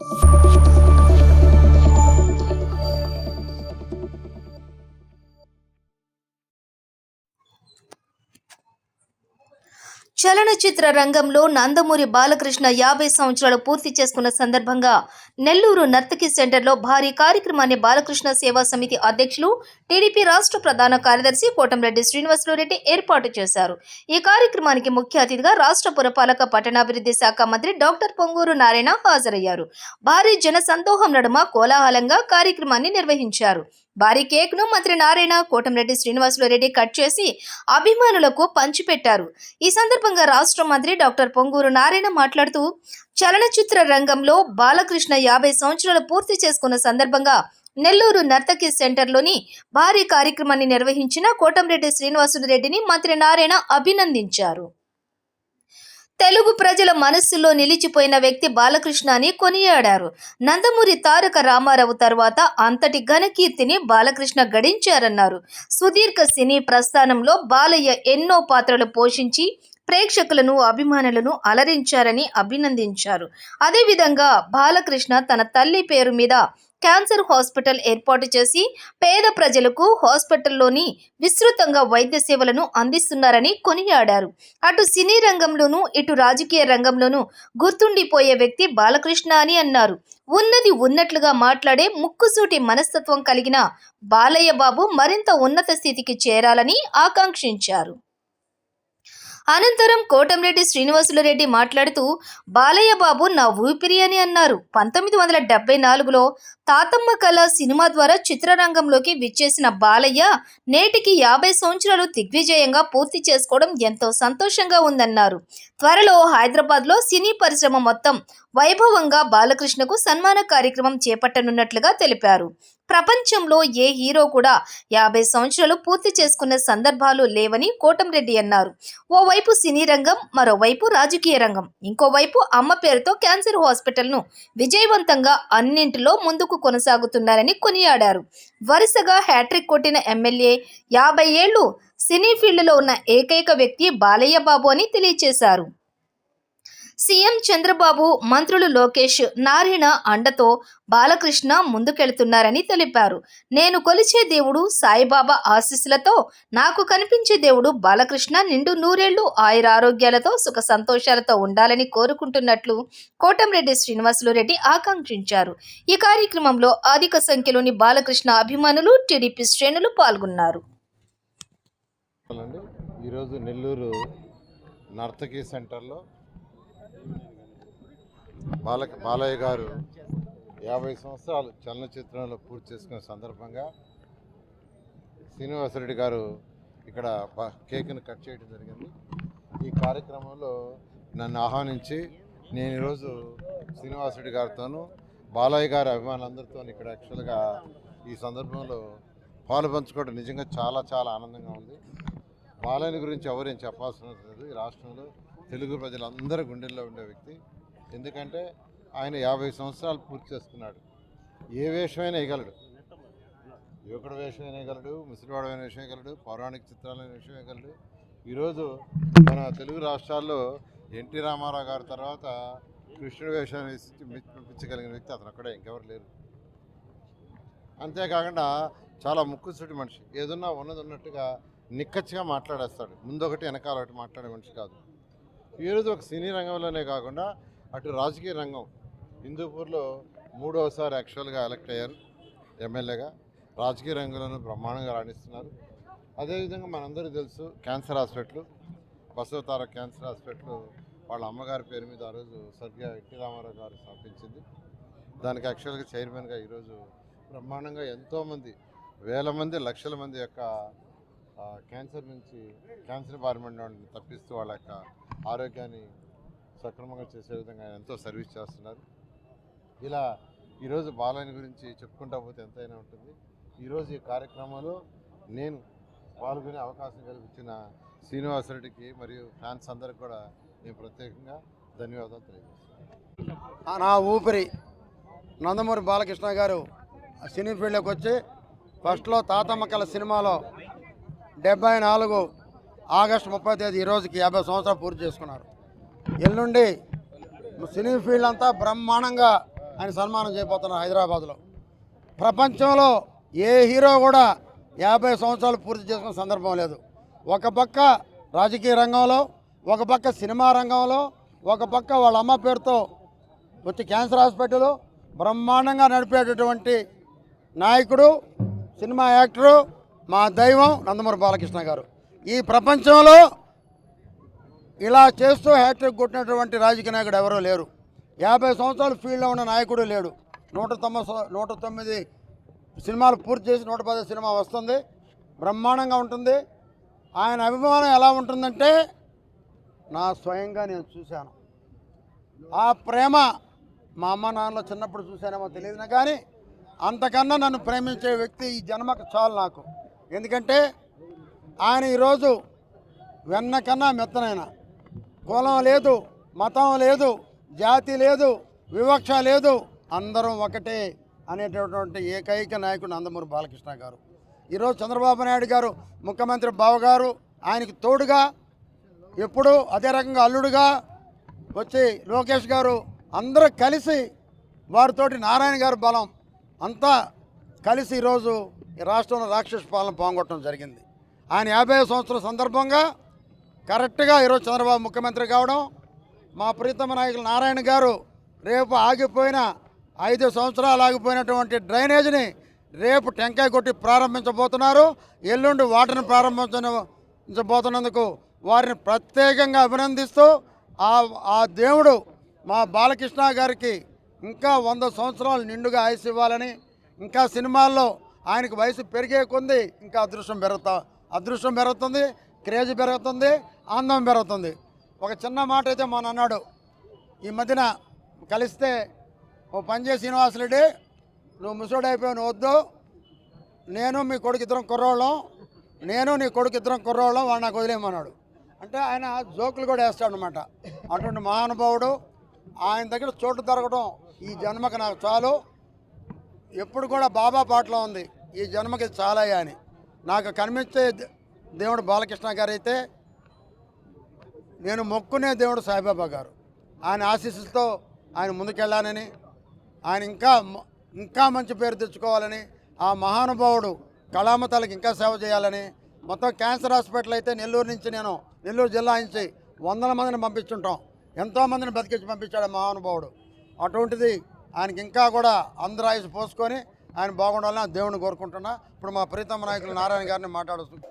you చలనచిత్ర రంగంలో నందమూరి బాలకృష్ణ యాభై సంవత్సరాలు పూర్తి చేసుకున్న సందర్భంగా నెల్లూరు నర్తకి సెంటర్లో భారీ కార్యక్రమాన్ని బాలకృష్ణ సేవా సమితి అధ్యక్షులు టీడీపీ రాష్ట్ర ప్రధాన కార్యదర్శి కోటంరెడ్డి శ్రీనివాసులు రెడ్డి ఏర్పాటు చేశారు. ఈ కార్యక్రమానికి ముఖ్య అతిథిగా రాష్ట్ర పురపాలక పట్టణాభివృద్ధి శాఖ మంత్రి డాక్టర్ పొంగూరు నారాయణ హాజరయ్యారు. భారీ జన సందోహం నడుమ కోలాహలంగా కార్యక్రమాన్ని నిర్వహించారు. భారీ కేక్ను మంత్రి నారాయణ కోటంరెడ్డి శ్రీనివాసులు రెడ్డి కట్ చేసి అభిమానులకు పంచిపెట్టారు. ఈ సందర్భంగా రాష్ట్ర మంత్రి డాక్టర్ పొంగూరు నారాయణ మాట్లాడుతూ చలనచిత్ర రంగంలో బాలకృష్ణ యాభై సంవత్సరాలు పూర్తి చేసుకున్న సందర్భంగా నెల్లూరు నర్తకి సెంటర్లోని భారీ కార్యక్రమాన్ని నిర్వహించిన కోటంరెడ్డి శ్రీనివాసులు రెడ్డిని మంత్రి నారాయణ అభినందించారు. తెలుగు ప్రజల మనస్సులో నిలిచిపోయిన వ్యక్తి బాలకృష్ణ అని కొనియాడారు. నందమూరి తారక రామారావు తర్వాత అంతటి ఘనకీర్తిని బాలకృష్ణ గడించారన్నారు. సుదీర్ఘ సినీ ప్రస్థానంలో బాలయ్య ఎన్నో పాత్రలు పోషించి ప్రేక్షకులను అభిమానులను అలరించారని అభినందించారు. అదేవిధంగా బాలకృష్ణ తన తల్లి పేరు మీద క్యాన్సర్ హాస్పిటల్ ఏర్పాటు చేసి పేద ప్రజలకు హాస్పిటల్లోని విస్తృతంగా వైద్య సేవలను అందిస్తున్నారని కొనియాడారు. అటు సినీ రంగంలోనూ ఇటు రాజకీయ రంగంలోనూ గుర్తుండిపోయే వ్యక్తి బాలకృష్ణ అని అన్నారు. ఉన్నది ఉన్నట్లుగా మాట్లాడే ముక్కుసూటి మనస్తత్వం కలిగిన బాలయ్య బాబు మరింత ఉన్నత స్థితికి చేరాలని ఆకాంక్షించారు. అనంతరం కోటంరెడ్డి శ్రీనివాసులరెడ్డి మాట్లాడుతూ బాలయ్య బాబు నా ఊపిరి అని అన్నారు. పంతొమ్మిది వందల డెబ్బై నాలుగులో తాతమ్మ కళ సినిమా ద్వారా చిత్రరంగంలోకి విచ్చేసిన బాలయ్య నేటికి యాభై సంవత్సరాలు దిగ్విజయంగా పూర్తి చేసుకోవడం ఎంతో సంతోషంగా ఉందన్నారు. త్వరలో హైదరాబాద్లో సినీ పరిశ్రమ మొత్తం వైభవంగా బాలకృష్ణకు సన్మాన కార్యక్రమం చేపట్టనున్నట్లుగా తెలిపారు. ప్రపంచంలో ఏ హీరో కూడా యాభై సంవత్సరాలు పూర్తి చేసుకున్న సందర్భాలు లేవని కోటంరెడ్డి అన్నారు. ఓవైపు సినీ రంగం మరోవైపు రాజకీయ రంగం. ఇంకోవైపు అమ్మ పేరుతో క్యాన్సర్ హాస్పిటల్ను విజయవంతంగా అన్నింటిలో ముందుకు కొనసాగుతున్నారని కొనియాడారు. వరుసగా హ్యాట్రిక్ కొట్టిన ఎమ్మెల్యే యాభై ఏళ్ళు సినీ ఫీల్డ్లో ఉన్న ఏకైక వ్యక్తి బాలయ్య బాబు అని తెలియజేశారు సీఎం చంద్రబాబు మంత్రులు లోకేష్ నారాయణ అండతో బాలకృష్ణ ముందుకెళ్తున్నారని తెలిపారు. నేను కొలిచే దేవుడు సాయిబాబా ఆశీస్సులతో నాకు కనిపించే దేవుడు బాలకృష్ణ నిండు నూరేళ్ళు ఆయురారోగ్యాలతో సుఖ సంతోషాలతో ఉండాలని కోరుకుంటున్నట్లు కోటంరెడ్డి శ్రీనివాసులు రెడ్డి ఆకాంక్షించారు. ఈ కార్యక్రమంలో అధిక సంఖ్యలోని బాలకృష్ణ అభిమానులు టీడీపీ శ్రేణులు పాల్గొన్నారు. ఈరోజు నెల్లూరు నర్తకి సెంటర్లో బాల బాలయ్య గారు యాభై సంవత్సరాలు చలనచిత్రంలో పూర్తి చేసుకున్న సందర్భంగా శ్రీనివాసరెడ్డి గారు ఇక్కడ కేక్ను కట్ చేయడం జరిగింది. ఈ కార్యక్రమంలో నన్ను ఆహ్వానించి నేను ఈరోజు శ్రీనివాసరెడ్డి గారితోనూ బాలయ్య గారి అభిమానులందరితో ఇక్కడ యాక్చువల్గా ఈ సందర్భంలో పాలు పంచుకోవడం నిజంగా చాలా చాలా ఆనందంగా ఉంది. బాలయ్య గురించి ఎవరేం చెప్పాల్సిన లేదు. ఈ రాష్ట్రంలో తెలుగు ప్రజలందరి గుండెల్లో ఉండే వ్యక్తి. ఎందుకంటే ఆయన యాభై సంవత్సరాలు పూర్తి చేసుకున్నాడు. ఏ వేషమైనా వేయగలడు. యువకుడు వేషం వేయగలడు ముసలివాడమైన విషయం వేయగలడు పౌరాణిక చిత్రాలైన విషయం వేయగలడు. ఈరోజు మన తెలుగు రాష్ట్రాల్లో ఎన్టీ రామారావు గారి తర్వాత కృష్ణుడు వేషం వేసి వ్యక్తి అతను అక్కడే ఇంకెవరు లేరు. అంతేకాకుండా చాలా ముక్కుసుటి మనిషి. ఏదన్నా ఉన్నది ఉన్నట్టుగా నిక్కచ్చిగా మాట్లాడేస్తాడు. ముందొకటి వెనకాల ఒకటి మాట్లాడే మనిషి కాదు. ఈరోజు ఒక సినీ రంగంలోనే కాకుండా అటు రాజకీయ రంగం. హిందూపూర్లో మూడవసారి యాక్చువల్గా ఎలక్ట్ అయ్యారు ఎమ్మెల్యేగా. రాజకీయ రంగంలోనూ బ్రహ్మాండంగా రాణిస్తున్నారు. అదేవిధంగా మనందరూ తెలుసు cancer hospital. Basavatara cancer hospital వాళ్ళ అమ్మగారి పేరు మీద ఆ రోజు స్వర్గీయ ఎన్టీ రామారావు గారు స్థాపించింది. దానికి యాక్చువల్గా చైర్మన్గా ఈరోజు బ్రహ్మాండంగా ఎంతోమంది వేల మంది లక్షల మంది యొక్క క్యాన్సర్ నుంచి క్యాన్సర్ బారిన వాళ్ళని తప్పిస్తూ వాళ్ళ యొక్క ఆరోగ్యాన్ని సక్రమంగా చేసే విధంగా ఎంతో సర్వీస్ చేస్తున్నారు. ఇలా ఈరోజు బాలయ్య గురించి చెప్పుకుంటా పోతే ఎంతైనా ఉంటుంది. ఈరోజు ఈ కార్యక్రమంలో నేను పాల్గొనే అవకాశం కల్పించిన శ్రీనివాసరెడ్డికి మరియు ఫ్యాన్స్ అందరికి కూడా నేను ప్రత్యేకంగా ధన్యవాదాలు తెలియజేస్తున్నాను. నా ఊపిరి నందమూరి బాలకృష్ణ గారు ఆ సినీ ఫీల్డ్లోకి వచ్చి ఫస్ట్లో తాతమ్మకల సినిమాలో డెబ్బై నాలుగు ఆగస్టు ముప్పై తేదీ ఈ రోజుకి యాభై సంవత్సరాలు పూర్తి చేసుకున్నారు. ఎల్లుండి సినీ ఫీల్డ్ అంతా బ్రహ్మాండంగా ఆయన సన్మానం చేయబోతున్నారు హైదరాబాద్లో. ప్రపంచంలో ఏ హీరో కూడా యాభై సంవత్సరాలు పూర్తి చేసుకున్న సందర్భం లేదు. ఒక పక్క రాజకీయ రంగంలో ఒక పక్క సినిమా రంగంలో ఒక పక్క వాళ్ళ అమ్మ పేరుతో వచ్చి క్యాన్సర్ హాస్పిటల్ బ్రహ్మాండంగా నడిపేటటువంటి నాయకుడు సినిమా యాక్టరు మా దైవం నందమూరి బాలకృష్ణ గారు. ఈ ప్రపంచంలో ఇలా చేస్తూ హ్యాట్రిక్ కొట్టినటువంటి రాజకీయ నాయకుడు ఎవరూ లేరు. యాభై సంవత్సరాలు ఫీల్డ్లో ఉన్న నాయకుడు లేడు. నూట తొమ్మిది నూట తొమ్మిది సినిమాలు పూర్తి చేసి నూట పది సినిమా వస్తుంది. బ్రహ్మాండంగా ఉంటుంది. ఆయన అభిమానం ఎలా ఉంటుందంటే నా స్వయంగా నేను చూశాను. ఆ ప్రేమ మా అమ్మ నాన్నలో చిన్నప్పుడు చూశానేమో తెలియదు కానీ అంతకన్నా నన్ను ప్రేమించే వ్యక్తి ఈ జన్మకు చాలు నాకు. ఎందుకంటే ఆయన ఈరోజు వెన్నకన్నా మెత్తనైనా మెత్తనైన కులం లేదు మతం లేదు జాతి లేదు వివక్ష లేదు అందరం ఒకటే అనేటటువంటి ఏకైక నాయకుడు నందమూరి బాలకృష్ణ గారు. ఈరోజు చంద్రబాబు నాయుడు గారు ముఖ్యమంత్రి బావగారు ఆయనకి తోడుగా ఎప్పుడు అదే రకంగా అల్లుడుగా వచ్చి లోకేష్ గారు అందరూ కలిసి వారితోటి నారాయణ గారు బలం అంతా కలిసి ఈరోజు ఈ రాష్ట్రంలో రాక్షస పాలన పోగొట్టడం జరిగింది. ఆయన యాభై సంవత్సరాల సందర్భంగా కరెక్ట్గా ఈరోజు చంద్రబాబు ముఖ్యమంత్రి కావడం మా ప్రీతమ నాయకులు నారాయణ గారు రేపు ఆగిపోయిన ఐదు సంవత్సరాలు ఆగిపోయినటువంటి డ్రైనేజీని రేపు టెంకాయ కొట్టి ప్రారంభించబోతున్నారు. ఎల్లుండి వాటర్ని ప్రారంభించబోతున్నందుకు వారిని ప్రత్యేకంగా అభినందిస్తూ ఆ ఆ దేవుడు మా బాలకృష్ణ గారికి ఇంకా వంద సంవత్సరాలు నిండుగా ఆయుస్ ఇవ్వాలని ఇంకా సినిమాల్లో ఆయనకు వయసు పెరిగే కొంది ఇంకా అదృష్టం పెరుగుతా అదృష్టం పెరుగుతుంది. క్రేజ్ పెరుగుతుంది ఆనందం పెరుగుతుంది. ఒక చిన్న మాట అయితే మొన్న అన్నాడు. ఈ మధ్యన కలిస్తే ఓ పనిచేసి శ్రీనివాసరెడ్డి నువ్వు ముసోడు అయిపోయావు నువ్వు వద్దు. నేను మీ కొడుకు ఇద్దరం కుర్రోళ్ళం. నేను నీ కొడుకు ఇద్దరం కుర్రోళ్ళం వాడు నాకు వదిలేయమన్నాడు. అంటే ఆయన జోకులు కూడా వేస్తాడు అనమాట అటువంటి మహానుభావుడు ఆయన దగ్గర చోటు దొరకడం ఈ జన్మకి నాకు చాలు. ఎప్పుడు కూడా బాబా పాటలో ఉంది ఈ జన్మకి చాలయ్యా అని. నాకు కనిపించే దేవుడు బాలకృష్ణ గారు అయితే నేను మొక్కునే దేవుడు సాయిబాబా గారు. ఆయన ఆశీస్సులతో ఆయన ముందుకెళ్ళానని ఆయన ఇంకా ఇంకా మంచి పేరు తెచ్చుకోవాలని ఆ మహానుభావుడు కళామతాలకు ఇంకా సేవ చేయాలని మొత్తం క్యాన్సర్ హాస్పిటల్ అయితే నెల్లూరు నుంచి నేను నెల్లూరు జిల్లా నుంచి వందల మందిని పంపించుంటాం. ఎంతోమందిని బతికించి పంపించాడు ఆ మహానుభావుడు. అటువంటిది ఆయనకి ఇంకా కూడా అందరూ ఆయుష్ పోసుకొని ఆయన బాగుండాలని దేవుని కోరుకుంటున్నా. ఇప్పుడు మా ప్రీతమ నాయకులు నారాయణ గారిని మాట్లాడుతున్నాం